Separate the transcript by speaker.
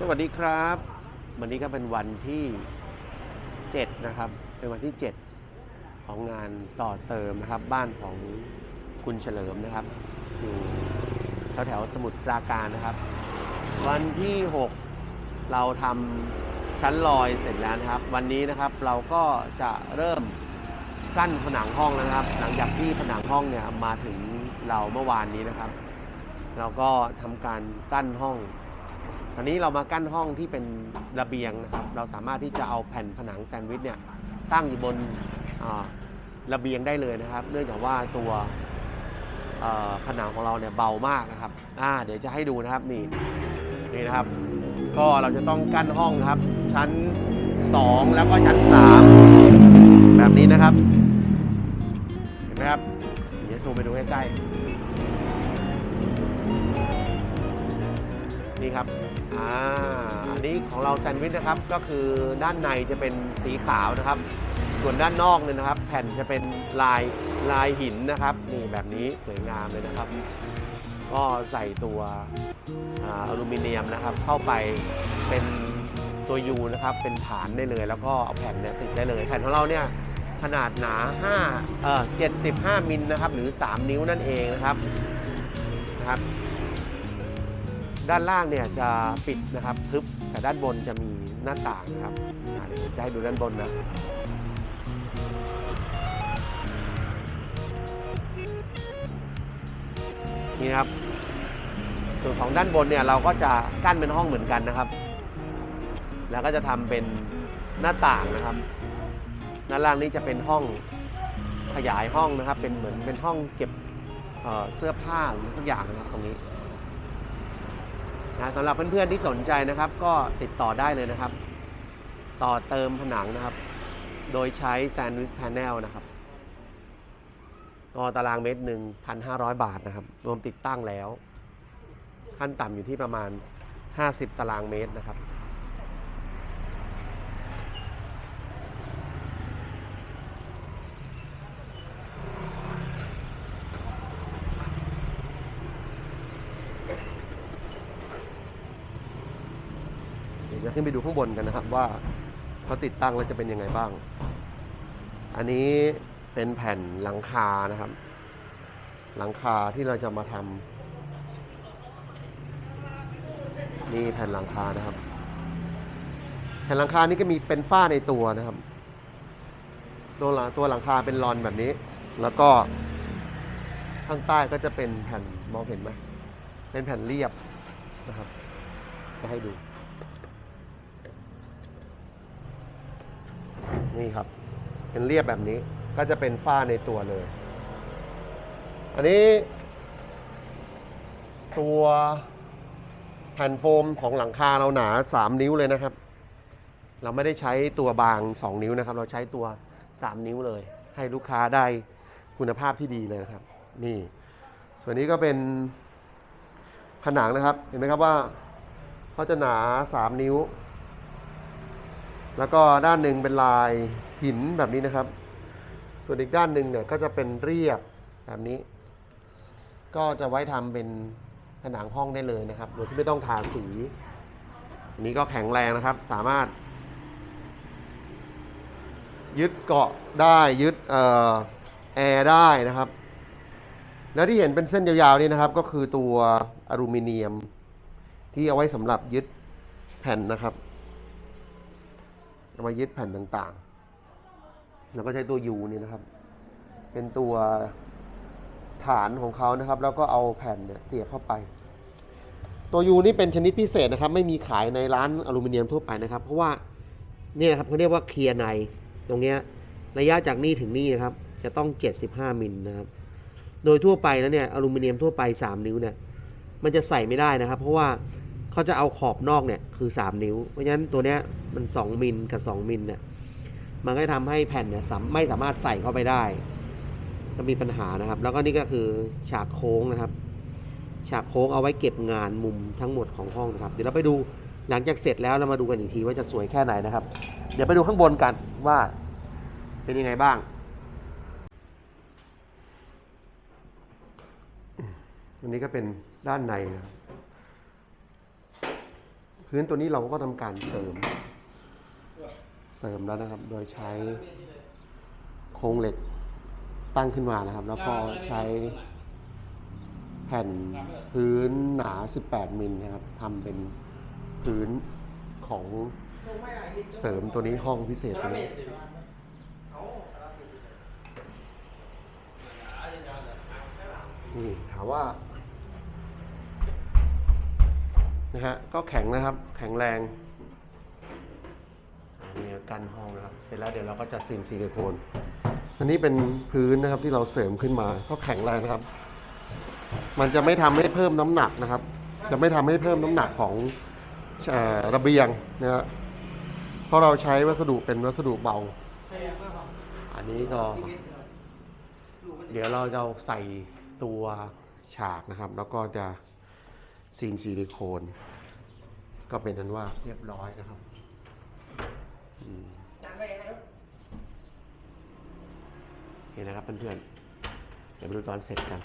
Speaker 1: สวัสดีครับ วันนี้ก็เป็นวันที่ 7 นะครับ เป็นวันที่ 7 ของงานต่อเติมนะครับ บ้านของคุณเฉลิมนะครับอยู่แถวแถวสมุทรปราการนะครับ วันที่ 6 เราทำชั้นลอยเสร็จแล้วนะครับ วันนี้นะครับเราก็จะเริ่มกั้นผนังห้องแล้วนะครับ หลังจากที่ผนังห้องเนี่ยมาถึงเราเมื่อวานนี้นะครับ เราก็ทำการกั้นห้อง ตอนนี้เรามากั้นห้องที่เป็นระเบียงนะครับ เราสามารถที่จะเอาแผ่นผนังแซนด์วิชเนี่ยตั้งอยู่บนระเบียงได้เลยนะครับ เนื่องจากว่าตัวผนังของเราเนี่ยเบามากนะครับเดี๋ยวจะให้ดูนะครับนี่นี่นะครับ ก็เราจะต้องกั้นห้องครับ ชั้น 2 แล้วก็ชั้น 3 แบบนี้นะครับ เห็นไหมครับเดี๋ยวซูมไปดูใกล้ๆ ครับอ่าอันนี้ของเราแซนด์วิชนะครับก็คือด้านในจะเป็นสีขาวนะครับ ส่วนด้านนอกเนี่ยนะครับ แผ่นจะเป็นลายลายหินนะครับนี่แบบนี้สวยงามเลยนะครับ ก็ใส่ตัวอลูมิเนียมนะครับ เข้าไปเป็นตัวยูนะครับเป็นฐานได้เลย แล้วก็เอาแผ่นเนี่ยติดได้เลย แผ่นของเราเนี่ยขนาดหนา5เอ่อ75มิลนะครับหรือ 3 นิ้วนั่นเองนะครับนะครับ ด้านล่างเนี่ยจะปิดนะครับทึบแต่ด้านบนจะมีหน้าต่างนะครับเดี๋ยวจะให้ดูด้านบนนะนี่นะครับส่วนของด้านบนเนี่ยเราก็จะกั้นเป็นห้องเหมือนกันนะครับ แล้วก็จะทำเป็นหน้าต่างนะครับด้านล่างนี้จะเป็นห้องขยายห้องนะครับ เป็นเหมือนเป็นห้องเก็บเเสื้อผ้าหรือสักอย่างนะครับตรงนี้ นะสำหรับเพื่อนๆที่สนใจนะครับ ก็ติดต่อได้เลยนะครับ ต่อเติมผนังนะครับ โดยใช้แซนด์วิชแพนเนลนะครับก็ตารางเมตรหนึ่งพันห้าร้อยบาทนะครับ รวมติดตั้งแล้ว ขั้นต่ำอยู่ที่ประมาณ 50 ตารางเมตรนะครับ ดี๋ยวจะขึ้นไปดูข้างบนกันนะครับว่าเขาติดตั้งแล้วจะเป็นยังไงบ้าง อันนี้เป็นแผ่นหลังคานะครับ หลังคาที่เราจะมาทำนี่แผ่นหลังคานะครับ แผ่นหลังคานี่ก็มีเป็นฝ้าในตัวนะครับ ตัวหลังตัวหลังคาเป็นรอนแบบนี้ แล้วก็ข้างใต้ก็จะเป็นแผ่นมองเห็นไหมเป็นแผ่นเรียบนะครับ จะให้ดู นี่ครับ เป็นเรียบแบบนี้ก็จะเป็นฝ้าในตัวเลย อันนี้ ตัวแผ่นโฟมของหลังคาเราหนา 3 นิ้วเลยนะครับ เราไม่ได้ใช้ตัวบาง 2 นิ้วนะครับ เราใช้ตัว 3 นิ้วเลย ให้ลูกค้าได้คุณภาพที่ดีเลยนะครับ นี่ ส่วนนี้ก็เป็นผนังนะครับ เห็นไหมครับว่าเขาจะหนา 3 นิ้ว แล้วก็ด้านหนึ่งเป็นลายหินแบบนี้นะครับ ส่วนอีกด้านหนึ่งเนี่ยก็จะเป็นเรียบแบบนี้ ก็จะไว้ทำเป็นผนังห้องได้เลยนะครับ โดยที่ไม่ต้องทาสี อันนี้ก็แข็งแรงนะครับ สามารถ ยึดเกาะได้ยึดออแอร์ได้นะครับ แล้วที่เห็นเป็นเส้นยาวๆนี่นะครับ ก็คือตัวอลูมิเนียม ที่เอาไว้สำหรับยึดแผ่นนะครับ มายึดแผ่นต่างๆ แล้วก็ใช้ตัวยูนี่นะครับ เป็นตัวฐานของเขานะครับ แล้วก็เอาแผ่นเนี่ยเสียบเข้าไป ตัวยูนี่เป็นชนิดพิเศษนะครับ ไม่มีขายในร้านอลูมิเนียมทั่วไปนะครับ เพราะว่าเนี่ยครับเขาเรียกว่าเคลียร์ในตรงเนี้ยระยะจากนี่ถึงนี่นะครับ จะต้อง 75 มิลนะครับ โดยทั่วไปแล้วเนี่ยอลูมิเนียมทั่วไป 3 นิ้วเนี่ยมันจะใส่ไม่ได้นะครับ เพราะว่า เขาจะเอาขอบนอกเนี่ยคือ 3 นิ้ว เพราะฉะนั้นตัวเนี้ยมัน 2 มิลกับ 2 มิลเนี่ยมันก็จะทำให้แผ่นเนี่ยมไม่สามารถใส่เข้าไปได้ ก็มีปัญหานะครับ แล้วก็นี่ก็คือฉากโค้งนะครับ ฉากโค้งเอาไว้เก็บงานมุมทั้งหมดของห้องนะครับ เดี๋ยวเราไปดูหลังจากเสร็จแล้วเรามาดูกันอีกทีว่าจะสวยแค่ไหนนะครับ เดี๋ยวไปดูข้างบนกันว่าเป็นยังไงบ้าง อันนี้ก็เป็นด้านในนะครับ พื้นตัวนี้เราก็ทำการเสริม เสริมแล้วนะครับ โดยใช้โครงเหล็กตั้งขึ้นมานะครับ แล้วก็ใช้แผ่นพื้นหนา 18 มิลนะครับทำเป็นพื้นของเสริมตัวนี้ห้องพิเศษตัวนี้นี่ถามว่า นะฮะก็แข็งนะครับแข็งแรงมีกันห้องนะครับ เสร็จแล้วเดี๋ยวเราก็จะซีนซิลิโคนอันนี้เป็นพื้นนะครับที่เราเสริมขึ้นมาก็แข็งแรงนะครับ มันจะไม่ทำให้เพิ่มน้ำหนักนะครับ จะไม่ทำให้เพิ่มน้ำหนักของอระเบียงนะฮะเพราะเราใช้วัสดุเป็นวัสดุเบา อันนี้ก็ เดี๋ยวเราจะใส่ตัวฉากนะครับ แล้วก็จะ ซีนซิลิโคน ก็เป็นนั้นว่าเรียบร้อยนะครับอืมโอเคนะครับเพื่อนๆเดี๋ยวมาดูตอนเสร็จกัน